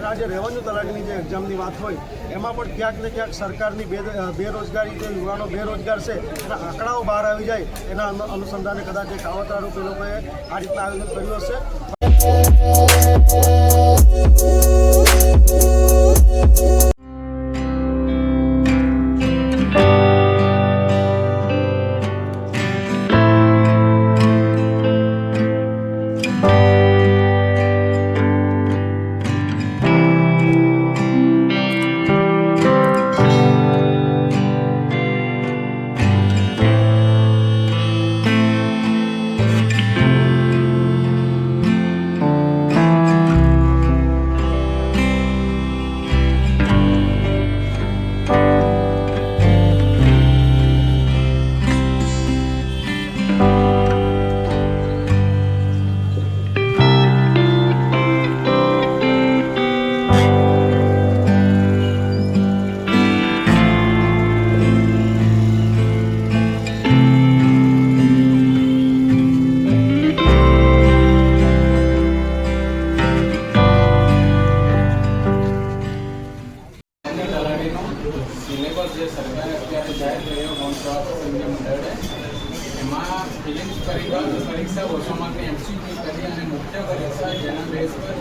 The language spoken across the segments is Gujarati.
અને આજે રેવન્યુ તલાટીની જે એક્ઝામની વાત હોય, એમાં પણ ક્યાંક ને ક્યાંક સરકારની બેરોજગારી જે યુવાનો બેરોજગાર છે, એના આંકડાઓ બહાર આવી જાય, એના અનુસંધાને કદાચ એક કાવતરારૂપ એ લોકોએ આ રીતના આયોજન કર્યું હશે. સિલેબસ જે સરકારે અત્યારે જાહેર કર્યો પ્રવાસી સંઘ મંડળે. એમાં ફિલિમ્સ પરીક્ષા વર્ષોમાંથી એમસીક્યુ કરી અને મુખ્ય પરીક્ષા જેના બેઝ પર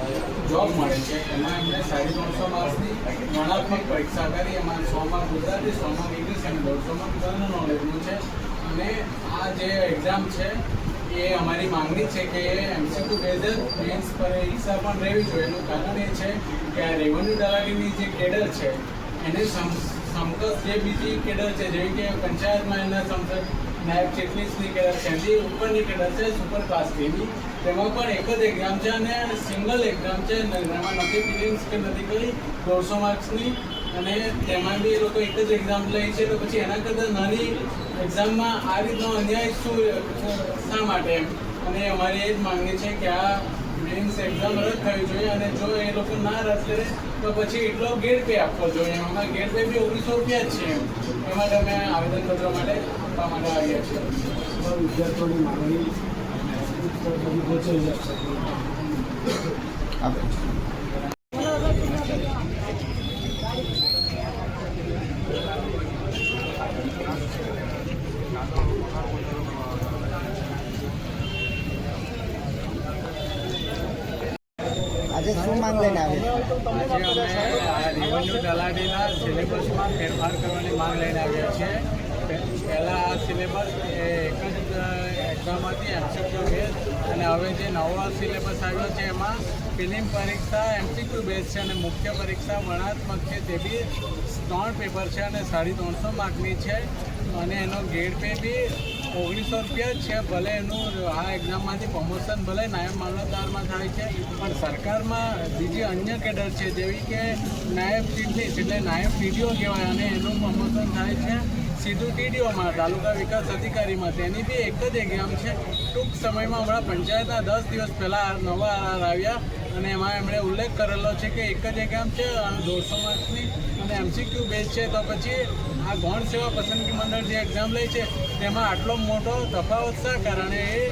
જોબ મળે છે. એમાં એમને સાડી ત્રણસો માર્ક્સની ગણાત્મક પરીક્ષા કરી. એમાં સો માર્ક ગુજરાતી, સો માર્ક ઇંગ્લિશ અને દોઢસો માર્ક જનરલ નોલેજનું છે. અને આ જે એક્ઝામ છે, એ અમારી માંગણી છે કે એમસીક્યુ બેઝ મેન્સ પરીક્ષા પણ રહેવી જોઈએ. એનું કારણ એ છે કે આ રેવન્યુ દલાલીની જે કેડર છે, એને સમ સમકક્ષ જે બીજી કેડર છે, જેવી કે પંચાયતમાં એના સમકક્ષ નાયબ ચીફની કેડર છે એની ઉપરની કેડર છે, સુપર ક્લાસની તેમાં પણ એક જ એક્ઝામ છે અને સિંગલ એક્ઝામ છે એમાં નથી ફિલિંગ્સ કે નથી કરી, દોઢસો માર્ક્સની. અને તેમાં બી એ લોકો એક જ એક્ઝામ લે છે, તો પછી એના કરતાં નાની એક્ઝામમાં આ રીતનો અન્યાય શું, શા માટે એમ? અને અમારી એ જ માંગણી છે કે આ મેન્સ એક્ઝામ રદ થવી જોઈએ અને જો એ લોકો ના રદ કરે તો પછી એટલો ગેટ પે આપવો જોઈએ. એમાં ગેટ પે બી ઓગણીસો રૂપિયા જ છે એમાં. એ માટે અમે આવેદનપત્ર માટે આપવા માટે આવ્યા છીએ વિદ્યાર્થીઓની માંગણી સુધી આજે શું માંગ લઈને આવ્યા રેવન્યુ તલાટીના સિલેબસમાં ફેરફાર કરવાની માંગ લઈને આવ્યા છીએ. પહેલાં આ સિલેબસ એ એક જ એક્ઝામ હતી એમસીક્યુ બેઝ અને હવે જે નવો સિલેબસ આવ્યો છે એમાં ફિલિમ પરીક્ષા એમસીક્યુ બેઝ છે અને મુખ્ય પરીક્ષા વર્ણાત્મક છે. તે બી ત્રણ પેપર છે અને સાડી ત્રણસો માર્કની છે. અને એનો ગેડ પે બી ઓગણીસો રૂપિયા છે, ભલે એનું આ એક્ઝામમાંથી પ્રમોશન ભલે નાયબ મામલતદારમાં થાય છે, પણ સરકારમાં બીજી અન્ય કેડર છે, જેવી કે નાયબ ટીડીઓ એટલે નાયબ ટીડીઓ કહેવાય, અને એનું પ્રમોશન થાય છે સીધું ટીડીઓમાં, તાલુકા વિકાસ અધિકારીમાં. તેની બી એક જ એક્ઝામ છે. ટૂંક સમયમાં હમણાં પંચાયતના દસ દિવસ પહેલાં નવા આવ્યા. અને એમાં એમણે ઉલ્લેખ કરેલો છે કે એક જ એક્ઝામ છે દોઢસો માર્ક્સની અને એમસીક્યુ બેઝ છે. તો પછી આ ગૌણ સેવા પસંદગી મંડળ જે એક્ઝામ લે છે, તેમાં આટલો મોટો તફાવત શા કારણે? એ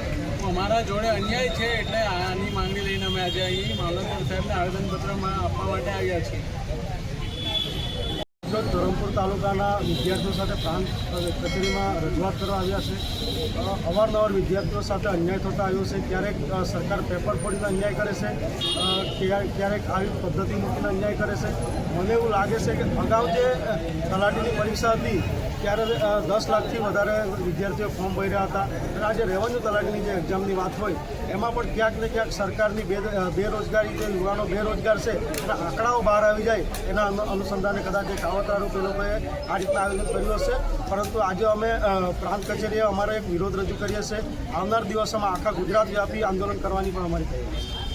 અમારા જોડે અન્યાય છે એટલે આની માંગણી લઈને અમે આજે અહીં મામલતદાર સાહેબને આવેદનપત્રમાં આપવા માટે આવ્યા છીએ. જો ધરમપુર તાલુકાના વિદ્યાર્થીઓ સાથે પ્રાંત કચેરીમાં રજૂઆત કરવા આવ્યા છે. અવારનવાર વિદ્યાર્થીઓ સાથે અન્યાય થતા આવ્યો છે. ક્યારેક સરકાર પેપર ફોડીને અન્યાય કરે છે. ક્યારેક આવી પદ્ધતિ મૂકીને અન્યાય કરે છે. મને એવું લાગે છે કે અગાઉ જે તલાટીની પરીક્ષા હતી ત્યારે દસ લાખથી વધારે વિદ્યાર્થીઓ ફોર્મ ભર્યા હતા. અને આજે રેવન્યુ તલાકની જે એક્ઝામની વાત હોય, એમાં પણ ક્યાંક ને ક્યાંક સરકારની બેરોજગારી જે યુવાનો બેરોજગાર છે એના આંકડાઓ બહાર આવી જાય, એના અનુ- અનુસંધાને કદાચ એક કાવતરારૂપ એ લોકોએ આ રીતના આયોજન કર્યું હશે. પરંતુ આજે અમે પ્રાંત કચેરીએ અમારે એક વિરોધ રજૂ કરીએ છીએ. આવનાર દિવસોમાં આખા ગુજરાત વ્યાપી આંદોલન કરવાની પણ અમારી તૈયારી છે.